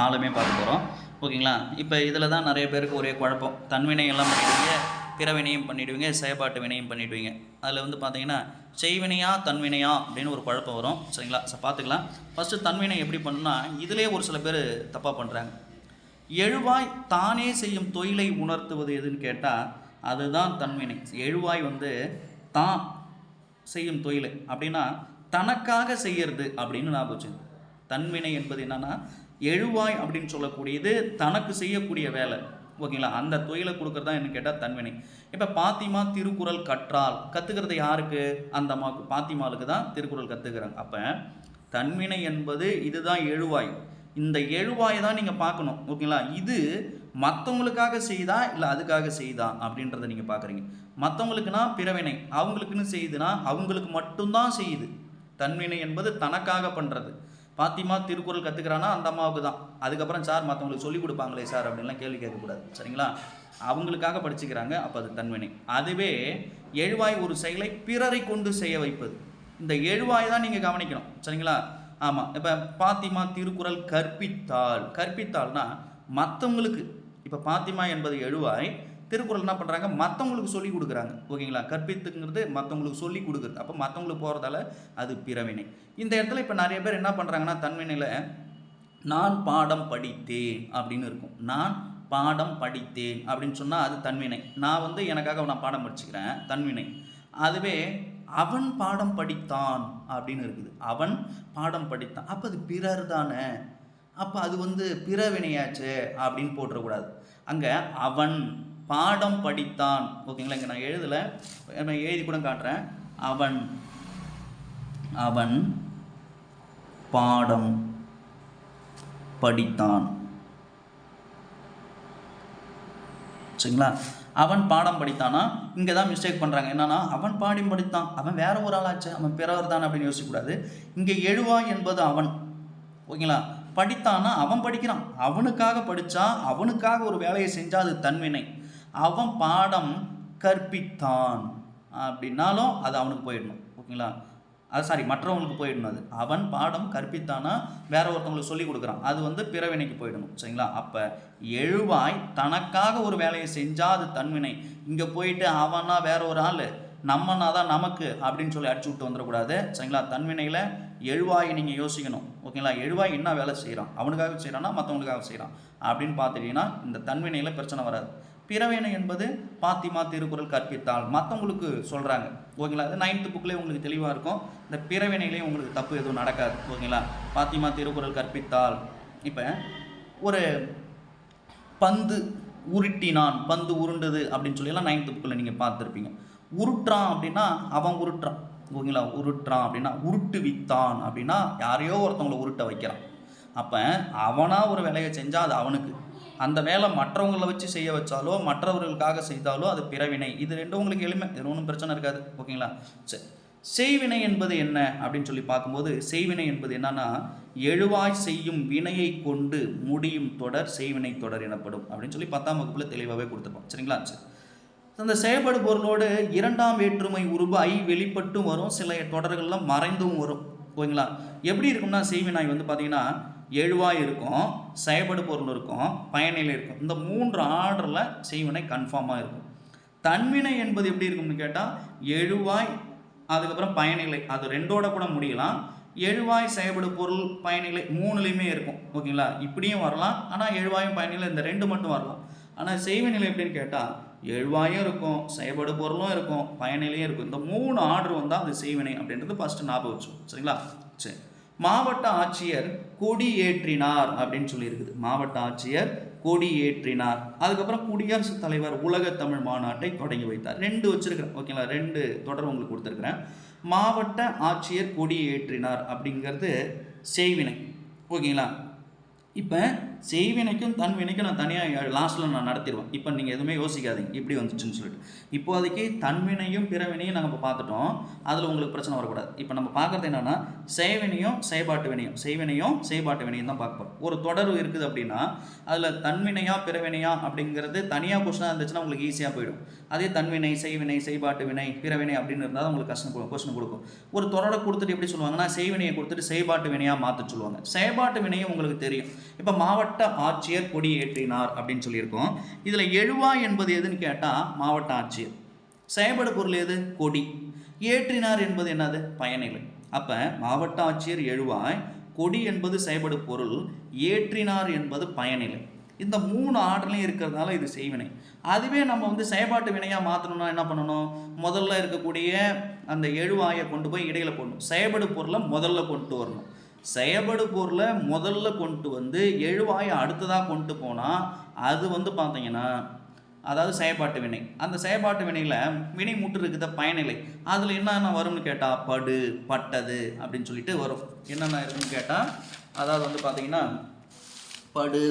நாலுமே பார்க்க போகிறோம் ஓகேங்களா? இப்போ இதில் தான் நிறைய பேருக்கு ஒரே குழப்பம். தன்வினை எல்லாம் பண்ணிடுவீங்க பிறவினையும் பண்ணிடுவீங்க செயற்பாட்டு வினையும் பண்ணிடுவீங்க. அதில் வந்து பார்த்தீங்கன்னா செய்வினையா தன்வினையா அப்படின்னு ஒரு குழப்பம் வரும். சரிங்களா? ஸோ பார்த்துக்கலாம். ஃபஸ்ட்டு தன்வினை எப்படி பண்ணுன்னா இதிலே ஒரு சில பேர் தப்பாக பண்ணுறாங்க எழுவாய் தானே செய்யும் தொழிலை உணர்த்துவது எதுன்னு கேட்டால் அதுதான் தன்வினை. எழுவாய் வந்து தான் செய்யும் தொழில் அப்படின்னா தனக்காக செய்யறது அப்படின்னு ஞாபகம் வச்சுங்க தன்வினை என்பது என்னன்னா எழுவாய் அப்படின்னு சொல்லக்கூடியது தனக்கு செய்யக்கூடிய வேலை. ஓகேங்களா? அந்த தொழிலை கொடுக்கறதா என்ன கேட்டால் தன்வினை. இப்போ பாத்திமா திருக்குறள் கற்றால் கற்றுக்கிறது யாருக்கு? அந்த அம்மாவுக்கு பாத்திமாளுக்கு தான் திருக்குறள் கற்றுக்கிறாங்க அப்போ தன்வினை என்பது இதுதான் எழுவாய். இந்த எழுவாயை தான் நீங்கள் பார்க்கணும். ஓகேங்களா? இது மற்றவங்களுக்காக செய்தா இல்லை அதுக்காக செய்தா அப்படின்றத நீங்கள் பார்க்குறீங்க. மற்றவங்களுக்குனா பிறவினை. அவங்களுக்குன்னு செய்யுதுன்னா அவங்களுக்கு மட்டும்தான் செய்யுது. தன்வினை என்பது தனக்காக பண்ணுறது பாத்திமா திருக்குறள் கற்றுக்கிறானா அந்த அம்மாவுக்கு தான் அதுக்கப்புறம் சார் மற்றவங்களுக்கு சொல்லிக் கொடுப்பாங்களே சார் அப்படின்லாம் கேள்வி கேட்கக்கூடாது. சரிங்களா? அவங்களுக்காக படிச்சுக்கிறாங்க. அப்போ அது தன்வினை அதுவே எழுவாய் ஒரு செயலை பிறரை கொண்டு செய்ய வைப்பது. இந்த எழுவாய் தான் நீங்கள் கவனிக்கணும். சரிங்களா? ஆமாம் இப்போ பாத்திமா திருக்குறள் கற்பித்தாள். கற்பித்தாள்னா மற்றவங்களுக்கு இப்போ பாத்திமா என்பது எழுவாய் திருக்குறள் என்ன பண்ணுறாங்க மற்றவங்களுக்கு சொல்லி கொடுக்குறாங்க. ஓகேங்களா? கற்பித்துங்கிறது மற்றவங்களுக்கு சொல்லி கொடுக்குறது. அப்போ மற்றவங்களுக்கு போகிறதால அது பிறவினை. இந்த இடத்துல இப்போ நிறைய பேர் என்ன பண்ணுறாங்கன்னா தன்வினையில் நான் பாடம் படித்தேன் அப்படின்னு இருக்கும். நான் பாடம் படித்தேன் அப்படின்னு சொன்னால் அது தன்வினை. நான் வந்து எனக்காக நான் பாடம் படிச்சுக்கிறேன். தன்வினை. அதுவே அவன் பாடம் படித்தான் அப்படின்னு இருக்குது. அவன் பாடம் படித்தான். அப்போ அது பிறர் தானே. அப்போ அது வந்து பிறவினையாச்சு அப்படின்னு போட்டுறக்கூடாது. அங்கே அவன் பாடம் படித்தான். ஓகேங்களா? இங்கே நான் எழுதலை. நான் எழுதி கூட காட்டுறேன். அவன் அவன் பாடம் படித்தான். சரிங்களா? அவன் பாடம் படித்தானா? இங்கே தான் மிஸ்டேக் பண்ணுறாங்க என்னன்னா அவன் பாடம் படித்தான். அவன் வேற ஒரு ஆளாச்சு அவன் பிறவர் தான் அப்படின்னு யோசிக்கக்கூடாது. இங்கே எழுவாய் என்பது அவன். ஓகேங்களா? படித்தானா? அவன் படிக்கிறான். அவனுக்காக படித்தா அவனுக்காக ஒரு வேலையை செஞ்சால் அது தன்வினை. அவன் பாடம் கற்பித்தான். அப்படின்னாலும் அது அவனுக்கு போயிடணும். ஓகேங்களா? அது சாரி மற்றவங்களுக்கு போயிடணும் அது. அவன் பாடம் கற்பித்தானா? வேற ஒருத்தவங்களுக்கு சொல்லி கொடுக்குறான். அது வந்து பிறவினைக்கு போயிடணும். சரிங்களா? அப்போ எழுவாய் தனக்காக ஒரு வேலையை செஞ்சால் அது தன்வினை. இங்கே போயிட்டு அவனா வேற ஒரு ஆள் நம்மனா தான் நமக்கு அப்படின்னு சொல்லி அடிச்சு விட்டு வந்துடக்கூடாது. சரிங்களா? தன்வினையில் எழுவாயை நீங்கள் யோசிக்கணும். ஓகேங்களா? எழுவாய் என்ன வேலை செய்கிறான் அவனுக்காக செய்கிறானா மற்றவங்களுக்காக செய்கிறான் அப்படின்னு பார்த்துட்டீங்கன்னா இந்த தன்வினையில் பிரச்சனை வராது. பிறவினை என்பது பாத்திமா திருக்குறள் கற்பித்தால் மற்றவங்களுக்கு சொல்கிறாங்க ஓகேங்களா? அது நைன்த்து புக்லேயே உங்களுக்கு தெளிவாக இருக்கும். இந்த பிறவினையிலையும் உங்களுக்கு தப்பு எதுவும் நடக்காது. ஓகேங்களா? பாத்திமா திருக்குறள் கற்பித்தால் இப்போ ஒரு பந்து உருட்டினான் பந்து உருண்டது அப்படின்னு சொல்லிலாம் நைன்த்து புக்கில் நீங்கள் பார்த்துருப்பீங்க. உருட்டுறான் அப்படின்னா அவன் உருட்டுறான். ஓகேங்களா? உருட்டுறான் அப்படின்னா உருட்டு வித்தான் அப்படின்னா யாரையோ ஒருத்தவங்களை உருட்ட வைக்கிறான். அப்போ அவனாக ஒரு வேலையை செஞ்சால் அது அவனுக்கு. அந்த வேலை மற்றவங்களை வச்சு செய்ய வச்சாலோ மற்றவர்களுக்காக செய்தாலோ அது பிறவினை. இது ரெண்டும் உங்களுக்கு எளிமை. இது ஒன்றும் பிரச்சனை இருக்காது. ஓகேங்களா? சரி. செய்வினை என்பது என்ன? அப்படின்னு சொல்லி பார்க்கும்போது செய்வினை என்பது என்னன்னா எழுவாய் செய்யும் வினையை கொண்டு முடியும் தொடர் செய்வினை தொடர் எனப்படும். அப்படின்னு சொல்லி பத்தாம் வகுப்புல தெளிவாகவே கொடுத்துருப்போம். சரிங்களா? சரி. அந்த செயல்படு பொருளோடு இரண்டாம் வேற்றுமை உருவாய் வெளிப்பட்டும் வரும். சில தொடர்கள்லாம் மறைந்தும் வரும். ஓகேங்களா? எப்படி இருக்கும்னா செய்வினாய் வந்து பார்த்தீங்கன்னா எழுவாய் இருக்கும் செயல்படு பொருள் இருக்கும் பயனிலை இருக்கும். இந்த மூன்று ஆர்டரில் செய்வினை கன்ஃபார்மாக இருக்கும். தன்வினை என்பது எப்படி இருக்கும்னு கேட்டால் எழுவாய் அதுக்கப்புறம் பயனிலை அது ரெண்டோட கூட முடியலாம். எழுவாய் செயல்படு பொருள் பயனிலை மூணுலேயுமே இருக்கும். ஓகேங்களா? இப்படியும் வரலாம். ஆனால் எழுவாயும் பயனிலை இந்த ரெண்டு மட்டும் வரலாம். ஆனால் செய்வினைலை எப்படின்னு கேட்டால் எழுவாயும் இருக்கும் செயல்படு பொருளும் இருக்கும் பயனிலையும் இருக்கும். இந்த மூணு ஆர்டர் வந்தால் அது செய்வினை அப்படின்றது ஃபஸ்ட்டு ஞாபகம் வச்சோம் சரிங்களா? சரி. மாவட்ட ஆட்சியர் கொடி ஏற்றினார் அப்படின்னு சொல்லியிருக்குது. மாவட்ட ஆட்சியர் கொடி ஏற்றினார் அதுக்கப்புறம் குடியரசுத் தலைவர் உலக தமிழ் மாநாட்டை தொடங்கி வைத்தார். ரெண்டு வச்சிருக்கிறேன். ஓகேங்களா ரெண்டு தொடர் உங்களுக்கு கொடுத்துருக்குறேன். மாவட்ட ஆட்சியர் கொடி ஏற்றினார் அப்படிங்கிறது செய்வினை. ஓகேங்களா இப்போ செய்வினைக்கும் தன்வினைக்கும் நான் தனியாக லாஸ்ட்டில் நான் நடத்திடுவேன். இப்போ நீங்கள் எதுவுமே யோசிக்காதீங்க. இப்படி வந்துச்சுன்னு சொல்லிட்டு. இப்போதைக்கு தன்வினையும் பிறவினையும் நாங்கள் இப்போ பார்த்துட்டோம். அதில் உங்களுக்கு பிரச்சனை வரக்கூடாது. இப்போ நம்ம பார்க்குறது என்னென்னா செய்வினையும் செயல்பாட்டு வினையும். செய்வினையும் செயல்பாட்டு வினையும் தான் பார்க்க போகிறோம் ஒரு தொடர்வு இருக்குது அப்படின்னா அதில் தன்வினையா பிறவினையா அப்படிங்கிறது தனியாக கொஸ்டினாக இருந்துச்சுன்னா உங்களுக்கு ஈஸியாக போயிடும். அதே தன்வினை செய்வினை செய்பாட்டு வினை பிறவினை அப்படின்னு இருந்தால் உங்களுக்கு கஷ்டம் கொஸ்டின் கொடுக்கும். ஒரு தொடரை கொடுத்துட்டு எப்படி சொல்லுவாங்கன்னா செய்வினையை கொடுத்துட்டு செயல்பாட்டு வினையாக மாற்ற சொல்லுவாங்க. செயல்பாட்டு வினையும் உங்களுக்கு தெரியும். இப்போ மாவட்ட மாவட்ட ஆட்சியர் கொடி ஏற்றினார் அப்படின்னு சொல்லியிருக்கோம். இதில் எழுவாய் என்பது எதுன்னு கேட்டால் மாவட்ட ஆட்சியர். செயல்பட பொருள் எது? கொடி. ஏற்றினார் என்பது என்னது? பயனிலை. அப்போ மாவட்ட ஆட்சியர் எழுவாய் கொடி என்பது செயல்படு பொருள் ஏற்றினார் என்பது பயனிலை. இந்த மூணு ஆர்டர்லையும் இருக்கிறதுனால இது செய்வினை. அதுவே நம்ம வந்து செயல்பாட்டு வினையாக மாற்றணும்னா என்ன பண்ணணும்? முதல்ல இருக்கக்கூடிய அந்த எழுவாயை கொண்டு போய் இடையில போடணும். செயல்படு பொருளை முதல்ல கொண்டு வரணும். செயல்படு பொருளை முதல்ல கொண்டு வந்து எழுவாயை அடுத்ததாக கொண்டு போனால் அது வந்து பார்த்தீங்கன்னா அதாவது செயற்பாட்டு வினை. அந்த செயல்பாட்டு வினையில் வினை முற்று இருக்கிற பயனிலை. அதில் என்னென்ன வரும்னு கேட்டால் படு பட்டது அப்படின்னு சொல்லிட்டு வரும். என்னென்ன இருக்குன்னு கேட்டால் அதாவது வந்து பார்த்தீங்கன்னா படு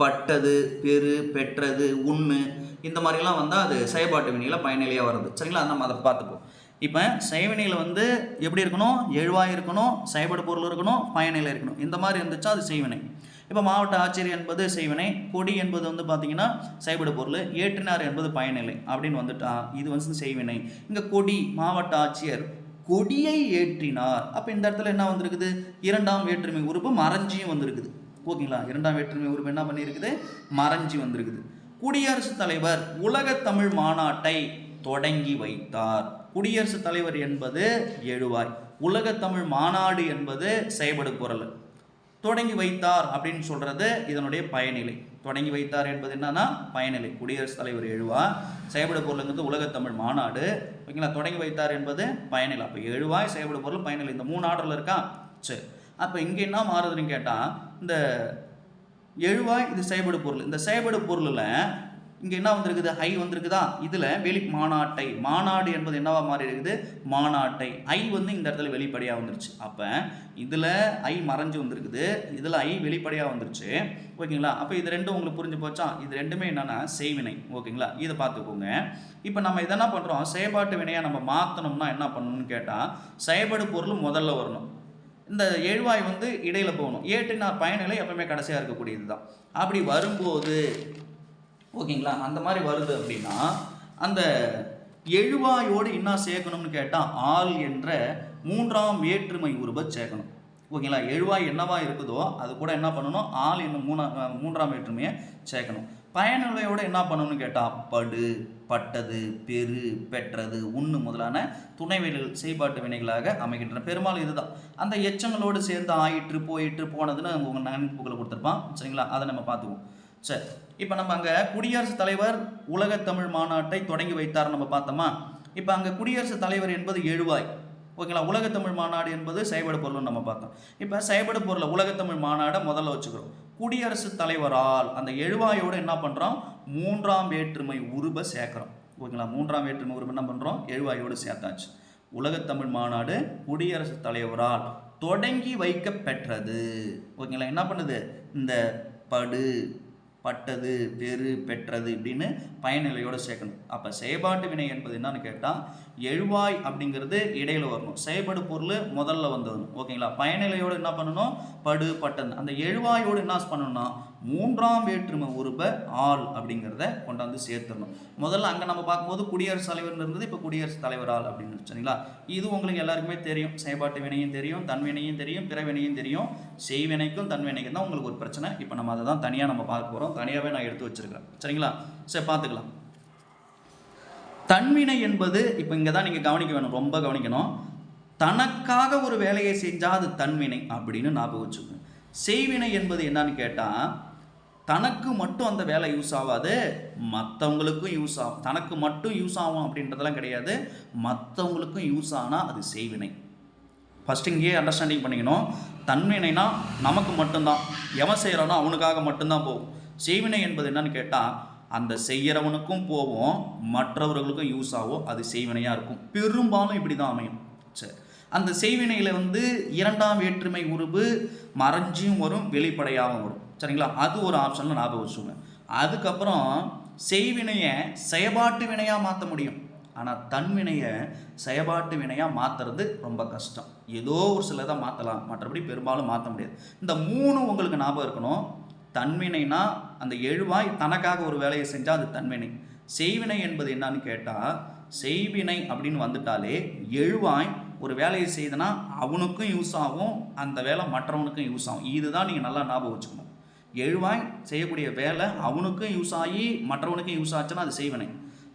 பட்டது பெரு பெற்றது உண்ணு இந்த மாதிரிலாம் வந்தால் அது செயல்பாட்டு வினையில் பயனிலையாக வருது. சரிங்களா? நம்ம அதை பார்த்துப்போம். இப்போ செய்வினையில் வந்து எப்படி இருக்கணும்? எழுவாய் இருக்கணும் செயல்படு பொருள் இருக்கணும் பயனிலை இருக்கணும். இந்த மாதிரி இருந்துச்சா அது செய்வினை. இப்போ மாவட்ட ஆட்சியர் என்பது செய்வினை கொடி என்பது வந்து பார்த்தீங்கன்னா செயல்படு பொருள் ஏற்றினார் என்பது பயனிலை அப்படின்னு வந்துட்டா இது வந்து செய்வினை. இங்கே கொடி மாவட்ட ஆட்சியர் கொடியை ஏற்றினார். அப்போ இந்த இடத்துல என்ன வந்திருக்குது? இரண்டாம் வேற்றுமை உறுப்பு மறைஞ்சியும் வந்திருக்குது. ஓகேங்களா இரண்டாம் வேற்றுமை உறுப்பு என்ன பண்ணியிருக்குது? மறைஞ்சி வந்திருக்குது. குடியரசுத் தலைவர் உலகத்தமிழ் மாநாட்டை தொடங்கி வைத்தார். குடியரசுத் தலைவர் என்பது எழுவாய். உலகத்தமிழ் மாநாடு என்பது செயல்படு குரல் தொடங்கி வைத்தார் அப்படின்னு சொல்றது இதனுடைய பயனிலை. தொடங்கி வைத்தார் என்பது என்னன்னா பயனிலை. குடியரசுத் தலைவர் எழுவா செயல்படு பொருளுங்கிறது உலகத்தமிழ் மாநாடு. ஓகேங்களா? தொடங்கி வைத்தார் என்பது பயனிலை. அப்போ எழுவாய் செயல்படு பொருள் பயனிலை. இந்த மூணு ஆர்டரில் இருக்கா? சரி. அப்போ இங்கே என்ன மாறுதுன்னு கேட்டால் இந்த எழுவாய் இது செயல்படு பொருள். இந்த செயல்படு பொருளில் இங்கே என்ன வந்திருக்குது? ஐ வந்திருக்குதா? இதில் வெளி மாநாட்டை மாநாடு என்பது என்னவா மாறி இருக்குது மாநாட்டை. ஐ வந்து இந்த இடத்துல வெளிப்படையாக வந்துருச்சு. அப்போ இதில் ஐ மறைஞ்சு வந்திருக்குது. இதில் ஐ வெளிப்படையாக வந்துருச்சு. ஓகேங்களா? அப்போ இது ரெண்டும் உங்களுக்கு புரிஞ்சு போச்சா? இது ரெண்டுமே என்னென்னா செய்வினை. ஓகேங்களா? இதை பார்த்துக்கோங்க. இப்போ நம்ம இதை என்ன பண்ணுறோம் செயல்பாட்டு வினையாக நம்ம மாற்றணும்னா என்ன பண்ணணும்னு கேட்டால் செயல்படு பொருள் முதல்ல வரணும். இந்த எழுவாய் வந்து இடையில போகணும். ஏற்றினார் பயணிகளை எப்பவுமே கடைசியாக இருக்கக்கூடியது தான் அப்படி வரும்போது ஓகேங்களா? அந்த மாதிரி வருது அப்படின்னா அந்த எழுவாயோடு என்ன சேர்க்கணும்னு கேட்டால் ஆள் என்ற மூன்றாம் வேற்றுமை உருவ சேர்க்கணும். ஓகேங்களா? எழுவாய் என்னவா இருக்குதோ அது கூட என்ன பண்ணணும்? ஆள் என்னும் மூணா மூன்றாம் வேற்றுமையை சேர்க்கணும். பயனுள்ளையோடு என்ன பண்ணணும்னு கேட்டால் படு பட்டது பெரு பெற்றது உண்ணு முதலான துணை வினைகள் செய்பாட்டு வினைகளாக அமைகின்றன. பெரும்பாலும் இதுதான். அந்த எச்சங்களோடு சேர்ந்து ஆயிற்று போயிற்று போனதுன்னு உங்கள் நினைப்புகளை கொடுத்துருப்பான். சரிங்களா? அதை நம்ம பார்த்துக்குவோம். சரி. இப்போ நம்ம அங்கே குடியரசுத் தலைவர் உலக தமிழ் மாநாட்டை தொடங்கி வைத்தார் நம்ம பார்த்தோமா? இப்போ அங்கே குடியரசுத் தலைவர் என்பது எழுவாய். ஓகேங்களா? உலகத்தமிழ் மாநாடு என்பது செயல்படு பொருள்னு நம்ம பார்த்தோம். இப்போ செயல்படு பொருளை உலகத்தமிழ் மாநாடை முதல்ல வச்சுக்கிறோம். குடியரசுத் தலைவரால் அந்த எழுவாயோடு என்ன பண்ணுறோம் மூன்றாம் வேற்றுமை உருப சேர்க்குறோம். ஓகேங்களா? மூன்றாம் வேற்றுமை உருப என்ன பண்ணுறோம் எழுவாயோடு சேர்த்தாச்சு. உலகத்தமிழ் மாநாடு குடியரசுத் தலைவரால் தொடங்கி வைக்கப்பெற்றது. ஓகேங்களா? என்ன பண்ணுது? இந்த படு பட்டது பெரு பெற்றது இப்படின்னு பயனிலையோடு சேர்க்கணும். அப்போ செயல்பாட்டு வினை என்பது என்னன்னு கேட்டால் எழுவாய் அப்படிங்கிறது இடையில வரணும். செயல்படு பொருள் முதல்ல வந்துடணும் ஓகேங்களா? பயனிலையோடு என்ன பண்ணணும்? படு பட்டன். அந்த எழுவாயோடு என்ன பண்ணணும்னா மூன்றாம் வேற்றுமை உருப ஆள் அப்படிங்கிறத கொண்டாந்து சேர்த்துடணும். முதல்ல அங்கே நம்ம பார்க்கும்போது குடியரசுத் தலைவர் இருந்தது இப்போ குடியரசுத் தலைவர் ஆள் அப்படின்னு சரிங்களா இது உங்களுக்கு எல்லாருக்குமே தெரியும். செயல்பாட்டு வினையும் தெரியும் தன்வினையும் தெரியும் பிறவினையும் தெரியும். செய்வினைக்கும் தன்வினைக்கும் தான் உங்களுக்கு ஒரு பிரச்சனை. இப்போ நம்ம அதை தான் தனியாக நம்ம பார்க்க போகிறோம் தனியாகவே நான் எடுத்து வச்சிருக்கிறேன். சரிங்களா? சரி பார்த்துக்கலாம். தன்வினை என்பது இப்போ இங்கே தான் நீங்கள் கவனிக்க வேணும் ரொம்ப கவனிக்கணும். தனக்காக ஒரு வேலையை செஞ்சால் அது தன்வினை அப்படின்னு ஞாபகம் வச்சுக்கோங்க. செய்வினை என்பது என்னன்னு கேட்டால் தனக்கு மட்டும் அந்த வேலை யூஸ் ஆகாது மற்றவங்களுக்கும் யூஸ் ஆகும். தனக்கு மட்டும் யூஸ் ஆகும் அப்படின்றதெல்லாம் கிடையாது. மற்றவங்களுக்கும் யூஸ் ஆனால் அது செய்வினை. ஃபஸ்ட்டு இங்கேயே அண்டர்ஸ்டாண்டிங் பண்ணிக்கணும். தன்வினைனா நமக்கு மட்டும்தான். எவன் செய்கிறானோ அவனுக்காக மட்டும்தான் போகும். செய்வினை என்பது என்னன்னு கேட்டால் அந்த செய்கிறவனுக்கும் போவோம் மற்றவர்களுக்கும் யூஸ் ஆகும். அது செய்வினையாக இருக்கும். பெரும்பாலும் இப்படி தான் அமையும். சரி. அந்த செய்வினையில் வந்து இரண்டாம் வேற்றுமை உருவு மறைஞ்சியும் வரும் வெளிப்படையாகவும் வரும். சரிங்களா? அது ஒரு ஆப்ஷனில் ஞாபகம் வச்சுக்கோங்க. அதுக்கப்புறம் செய்வினையை செயபாட்டு வினையாக மாற்ற முடியும். ஆனால் தன்வினையை செயபாட்டு வினையாக மாற்றுறது ரொம்ப கஷ்டம். ஏதோ ஒரு சில தான் மாற்றலாம் மற்றபடி பெரும்பாலும் மாற்ற முடியாது. இந்த மூணு உங்களுக்கு ஞாபகம் இருக்கணும். தன்வினைனா அந்த எழுவாய் தனக்காக ஒரு வேலையை செஞ்சால் அது தன்வினை செய்வினை என்பது என்னன்னு கேட்டால் செய்வினை அப்படின்னு வந்துட்டாலே எழுவாய் ஒரு வேலையை செய்தனா அவனுக்கும் யூஸ் ஆகும் அந்த வேலை மற்றவனுக்கும் யூஸ் ஆகும். இதுதான் நீங்கள் நல்லா ஞாபகம் வச்சுக்கணும். எழுவாய் செய்யக்கூடிய வேலை அவனுக்கும் யூஸ் ஆகி மற்றவனுக்கும் யூஸ் ஆச்சுன்னா அது செய்வனை.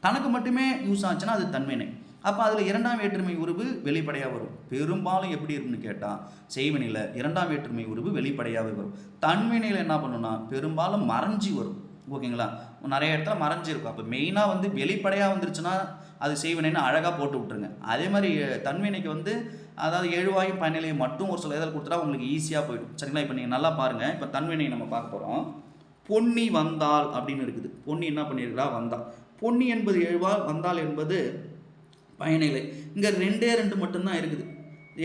தனக்கு மட்டுமே யூஸ் ஆச்சுன்னா அது தன்மைனை. அப்போ அதில் இரண்டாம் வேற்றுமை உருவு வெளிப்படையாக வரும். பெரும்பாலும் எப்படி இருக்குன்னு கேட்டால் செய்வனையில் இரண்டாம் வேற்றுமை உருவு வெளிப்படையாகவே வரும். தன்மைனையில் என்ன பண்ணுன்னா பெரும்பாலும் மறைஞ்சி வரும். ஓகேங்களா? நிறைய இடத்துல மறைஞ்சிருக்கும் அப்போ மெயினாக வந்து வெளிப்படையாக வந்துருச்சுன்னா அது செய்வனைன்னு அழகாக போட்டு விட்ருங்க அதே மாதிரி தன்மைனைக்கு வந்து அதாவது எழுவாயும் பயனிலையும் மட்டும் ஒரு சில இதில் கொடுத்துட்டா உங்களுக்கு ஈஸியாக போயிடும். சரிங்களா? இப்போ நீங்கள் நல்லா பாருங்கள் இப்போ தன்வினை நம்ம பார்க்க போகிறோம் பொன்னி வந்தால் அப்படின்னு இருக்குது. பொன்னி என்ன பண்ணியிருக்கிறா? வந்தால் பொன்னி என்பது எழுவால் வந்தால் என்பது பயனிலை. இங்கே ரெண்டே ரெண்டு மட்டும்தான் இருக்குது.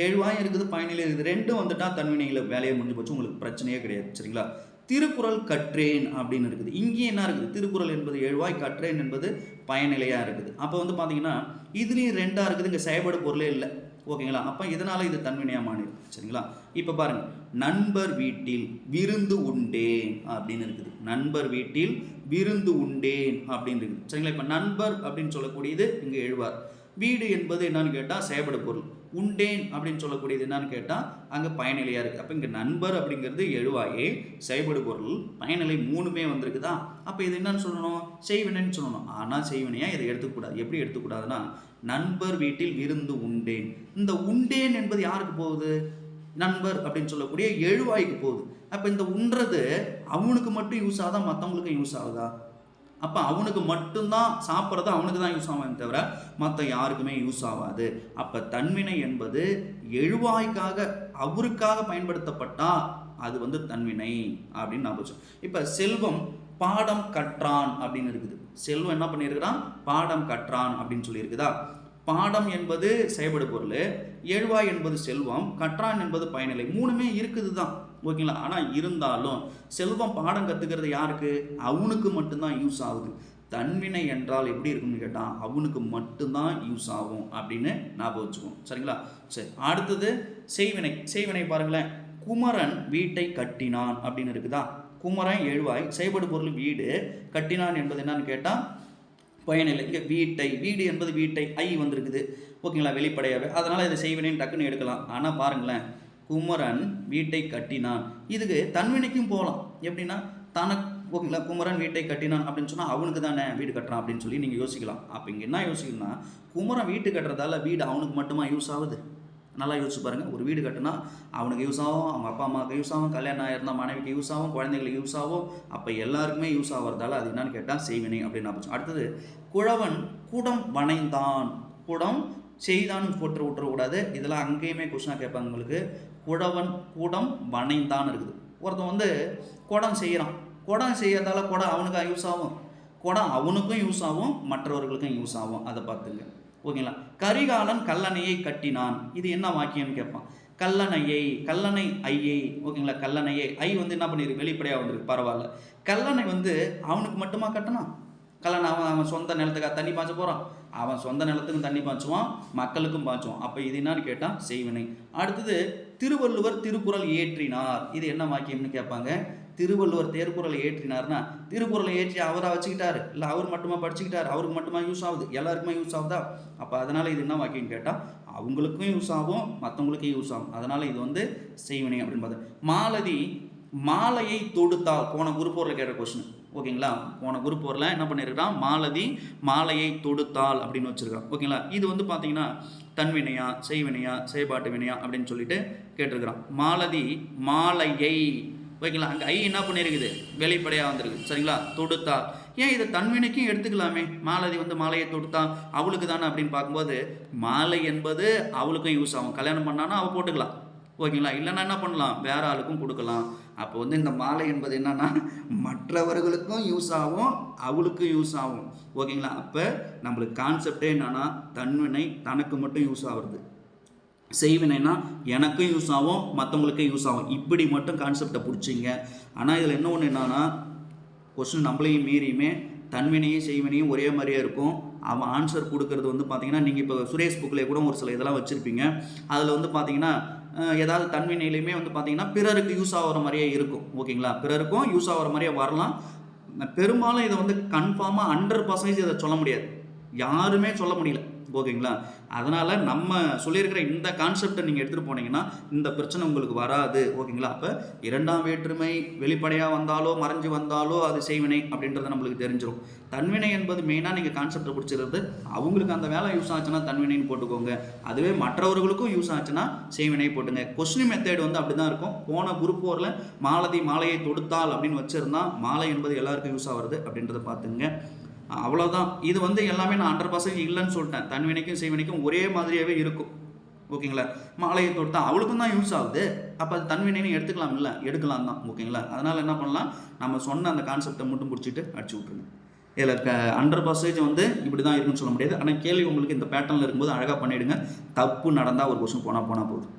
எழுவாயும் இருக்குது பயனிலை இருக்குது. ரெண்டும் வந்துட்டால் தன்வினையில் வேலையை முடிஞ்சு போச்சு. உங்களுக்கு பிரச்சனையே கிடையாது. சரிங்களா? திருக்குறள் கற்றேன் அப்படின்னு இருக்குது. இங்கேயும் என்ன இருக்குது? திருக்குறள் என்பது எழுவாய் கற்றேன் என்பது பயனிலையாக இருக்குது. அப்போ வந்து பார்த்தீங்கன்னா இதுலேயும் ரெண்டாக இருக்குது. இங்கே செயல்பட பொருளே இல்லை. ஓகேங்களா? அப்போ இதனால் இது தன்வினையாக மாறிடும் சரிங்களா? இப்போ பாருங்க. நண்பர் வீட்டில் விருந்து உண்டேன் அப்படின்னு இருக்குது. நண்பர் வீட்டில் விருந்து உண்டேன் அப்படின்னு இருக்குது. சரிங்களா? இப்போ நண்பர் அப்படின்னு சொல்லக்கூடியது இங்கே எழுவார். வீடு என்பது என்னன்னு கேட்டால் செயல்படு பொருள். உண்டேன் அப்படின்னு சொல்லக்கூடியது என்னன்னு கேட்டால் அங்கே பயனிலையாக இருக்குது அப்போ இங்கே நண்பர் அப்படிங்கிறது எழுவாயே செயல்படு பொருள். பயனிலை மூணுமே வந்திருக்குதா? அப்போ இது என்னன்னு சொல்லணும்? செய்வினைன்னு சொல்லணும். ஆனால் செய்வினையாக இதை எடுத்துக்கூடாது. எப்படி எடுத்துக்கூடாதுன்னா நண்பர் வீட்டில் விருந்து உண்டேன். இந்த உண்டேன் என்பது யாருக்கு போகுது? நண்பர் அப்படின்னு சொல்லக்கூடிய எழுவாய்க்கு போகுது. அப்போ இந்த உண்றது அவனுக்கு மட்டும் யூஸ் ஆகுதா? மற்றவங்களுக்கும் யூஸ் ஆகுதா? அப்போ அவனுக்கு மட்டும்தான் சாப்பிட்றது அவனுக்கு தான் யூஸ் ஆகும் தவிர மற்ற யாருக்குமே யூஸ் ஆகாது. அப்போ தன்வினை என்பது எழுவாய்க்காக அவருக்காக பயன்படுத்தப்பட்டா அது வந்து தன்வினை அப்படின்னு நான் போச்சு இப்போ செல்வம் பாடம் கற்றான் அப்படின்னு இருக்குது. செல்வம் என்ன பண்ணியிருக்கிறான்? பாடம் கற்றான் அப்படின்னு சொல்லியிருக்குதா? பாடம் என்பது செயல்படு பொருள் எழுவாய் என்பது செல்வம் கற்றான் என்பது பயனிலை. மூணுமே இருக்குது தான் ஓகேங்களா? ஆனால் இருந்தாலும் செல்வம் பாடம் கற்றுக்கிறது யாருக்கு? அவனுக்கு மட்டும்தான் யூஸ் ஆகுது. தன்வினை என்றால் எப்படி இருக்கும்னு கேட்டால் அவனுக்கு மட்டும்தான் யூஸ் ஆகும் அப்படின்னு ஞாபகம் வச்சுக்கோம் சரிங்களா? சரி அடுத்தது செய்வினை. செய்வினை பாருங்களேன். குமரன் வீட்டை கட்டினான் அப்படின்னு இருக்குதா? குமரன் எழுவாய் செய்படு பொருள் வீடு கட்டினான் என்பது என்னன்னு கேட்டால் பயனில்லை இங்கே வீட்டை வீடு என்பது வீட்டை ஐ வந்திருக்குது. ஓகேங்களா? வெளிப்படையாகவே அதனால் இதை செய்வினைன்னு டக்குன்னு எடுக்கலாம். ஆனால் பாருங்களேன் குமரன் வீட்டை கட்டினான். இதுக்கு தன்வினைக்கும் போகலாம் எப்படின்னா தனக்கு ஓகேங்களா? குமரன் வீட்டை கட்டினான் அப்படின்னு சொன்னால் அவனுக்கு தானே வீடு கட்டுறான் அப்படின்னு சொல்லி நீங்கள் யோசிக்கலாம். அப்போ இங்கே என்ன யோசிக்கணும்னா குமரன் வீட்டு கட்டுறதால வீடு அவனுக்கு மட்டுமா யூஸ் ஆகுது? நல்லா யோசிச்சு பாருங்கள் ஒரு வீடு கட்டினா அவனுக்கு யூஸ் ஆகும் அவங்க அப்பா அம்மாவுக்கு யூஸ் ஆகும் கல்யாணம் ஆயிருந்தா மனைவிக்கு யூஸ் ஆகும் குழந்தைங்களுக்கு யூஸ் ஆகும். அப்போ எல்லாருக்குமே யூஸ் ஆகிறதால அது என்னன்னு கேட்டால் செய்வினை அப்படின்னு நான் அடுத்தது குழவன் குடம் வனைந்தான் குடம் செய்தான் போட்டு விட்டுறக்கூடாது இதெல்லாம் அங்கேயுமே கொஸ்டினாக கேட்பாங்க உங்களுக்கு. குடவன் குடம் வனைந்தான் இருக்குது. ஒருத்தன் வந்து குடம் செய்கிறான் குடம் செய்யறதால குடம் அவனுக்கு யூஸ் ஆகும்? குடம் அவனுக்கும் யூஸ் ஆகும் மற்றவர்களுக்கும் யூஸ் ஆகும். அதை பார்த்துங்க. ஓகேங்களா கரிகாலன் கல்லணையை கட்டினான். இது என்ன வாக்கியம்னு கேட்பான். கல்லணையை கல்லணை ஐயை ஓகேங்களா கல்லணையை. ஐ வந்து என்ன பண்ணிருக்கு வெளிப்படையாக வந்திருக்கு. பரவாயில்ல. கல்லணை வந்து அவனுக்கு மட்டுமா கட்டினான்? கல்லணை அவன் அவன் சொந்த நிலத்துக்காக தண்ணி பாய்ச்ச போகிறான் அவன் சொந்த நிலத்துக்கும் தண்ணி பாய்ச்சுவான் மக்களுக்கும் பாய்ச்சுவான். அப்போ இது என்னன்னு கேட்டால் செய்வினை. அடுத்தது திருவள்ளுவர் திருக்குறள் ஏற்றினார் இது என்ன வாக்கியம்னு கேட்பாங்க? திருவள்ளுவர் தேர்க்குறளை ஏற்றினார்னா திருக்குறளை ஏற்றி அவராக வச்சுக்கிட்டாரு. இல்லை அவர் மட்டுமா படிச்சுக்கிட்டார்? அவருக்கு மட்டுமா யூஸ் ஆகுது? எல்லாருக்குமே யூஸ் ஆகுதா? அப்போ அதனால் இது என்ன வாக்கியம் கேட்டால் அவங்களுக்கும் யூஸ் ஆகும் மற்றவங்களுக்கும் யூஸ் ஆகும். அதனால் இது வந்து செய்வினை அப்படின்னு பார்த்தா. மாலதி மாலையை தொடுத்தால் போன குருப்போரில் கேட்ட கொஸ்டின் ஓகேங்களா போன குருப்போரில் என்ன பண்ணியிருக்கான் மாலதி மாலையை தொடுத்தால் அப்படின்னு வச்சுருக்கான் ஓகேங்களா இது வந்து பார்த்தீங்கன்னா தன்வினையா செய்வினையா செயல்பாட்டு வினையா அப்படின்னு சொல்லிட்டு கேட்டிருக்கிறான். மாலதி மாலையை. ஓகேங்களா அங்கே ஐ என்ன பண்ணியிருக்குது வெளிப்படையாக வந்திருக்கு. சரிங்களா? தொடுத்தா ஏன் இதை தன்வினைக்கும் எடுத்துக்கலாமே? மாலதி வந்து மாலையை தொடுத்தா அவளுக்கு தானே அப்படின்னு பார்க்கும்போது மாலை என்பது அவளுக்கும் யூஸ் ஆகும். கல்யாணம் பண்ணானா அவள் போட்டுக்கலாம். ஓகேங்களா? இல்லைன்னா என்ன பண்ணலாம்? வேற ஆளுக்கும் கொடுக்கலாம். அப்போ வந்து இந்த மாலை என்பது என்னன்னா மற்றவர்களுக்கும் யூஸ் ஆகும் அவளுக்கும் யூஸ் ஆகும். ஓகேங்களா? அப்போ நம்மளுக்கு கான்செப்டே என்னன்னா தன்வினை தனக்கு மட்டும் யூஸ் ஆகுறது. செய்வினைனா எனக்கும் யூஸ் ஆகும் மற்றவங்களுக்கும் யூஸ் ஆகும். இப்படி மட்டும் கான்செப்டை பிடிச்சிங்க. ஆனால் இதில் என்ன ஒன்று என்னன்னா கொஸ்டின் நம்மளையும் மீறியுமே தன்வினையும் செய்வினையும் ஒரே மாதிரியே இருக்கும். அவன் ஆன்சர் கொடுக்கறது வந்து பார்த்தீங்கன்னா நீங்கள் இப்போ சுரேஷ் புக்கில் கூட ஒரு சில இதெல்லாம் வச்சுருப்பீங்க. அதில் வந்து பார்த்தீங்கன்னா ஏதாவது தன்மையிலையுமே வந்து பார்த்தீங்கன்னா பிறருக்கு யூஸ் ஆகிற மாதிரியே இருக்கும். ஓகேங்களா? பிறருக்கும் யூஸ் ஆகிற மாதிரியே வரலாம். பெரும்பாலும் இதை வந்து கன்ஃபார்மாக ஹண்ட்ரட் பர்சன்டேஜ் இதை சொல்ல முடியாது. யாருமே சொல்ல முடியல. ஓகேங்களா? அதனால் நம்ம சொல்லியிருக்கிற இந்த கான்செப்டை நீங்கள் எடுத்துகிட்டு போனீங்கன்னா இந்த பிரச்சனை உங்களுக்கு வராது. ஓகேங்களா? அப்போ இரண்டாம் வேற்றுமை வெளிப்படையாக வந்தாலோ மறைஞ்சு வந்தாலோ அது செய்வினை அப்படின்றது நம்மளுக்கு தெரிஞ்சிடும் தன்வினை என்பது மெயினாக நீங்கள் கான்செப்டை பிடிச்சிருந்து அவங்களுக்கு அந்த வேலை யூஸ் ஆச்சுன்னா தன்வினைன்னு போட்டுக்கோங்க. அதுவே மற்றவர்களுக்கும் யூஸ் ஆச்சுன்னா செய்வினை போட்டுங்க. கொஸ்டின் மெத்தேட் வந்து அப்படி தான் இருக்கும். போன குரூப் ஃபோரில் மாலதி மாலையை தொடுத்தால் அப்படின்னு வச்சுருந்தா மாலை என்பது எல்லாருக்கும் யூஸ் ஆகிறது அப்படின்றத பார்த்துங்க. அவ்வளோதான் இது வந்து எல்லாமே நான் ஹண்ட்ரட் பர்சன்ட் இல்லைன்னு சொல்லிட்டேன். தன்வினைக்கும் செய்வினைக்கும் ஒரே மாதிரியாகவே இருக்கும். ஓகேங்களா? மாலையை தொட்டா அவளுக்கும் தான் யூஸ் ஆகுது. அப்போ அது தன்வினைன்னு எடுத்துக்கலாம் இல்லை எடுக்கலாம் தான். ஓகேங்களா? அதனால் என்ன பண்ணலாம்? நம்ம சொன்ன அந்த கான்செப்டை மட்டும் பிடிச்சிட்டு அடிச்சு விட்ருங்க இதில் க ஹண்ட்ரட் பர்சன்டேஜ் வந்து இப்படி தான் இருக்குன்னு சொல்ல முடியாது. ஆனால் கேள்வி உங்களுக்கு இந்த பேட்டர்னில் இருக்கும்போது அழகாக பண்ணிவிடுங்க தப்பு நடந்தால் ஒரு கொஸ்டின் போனால் போனால் போதும்.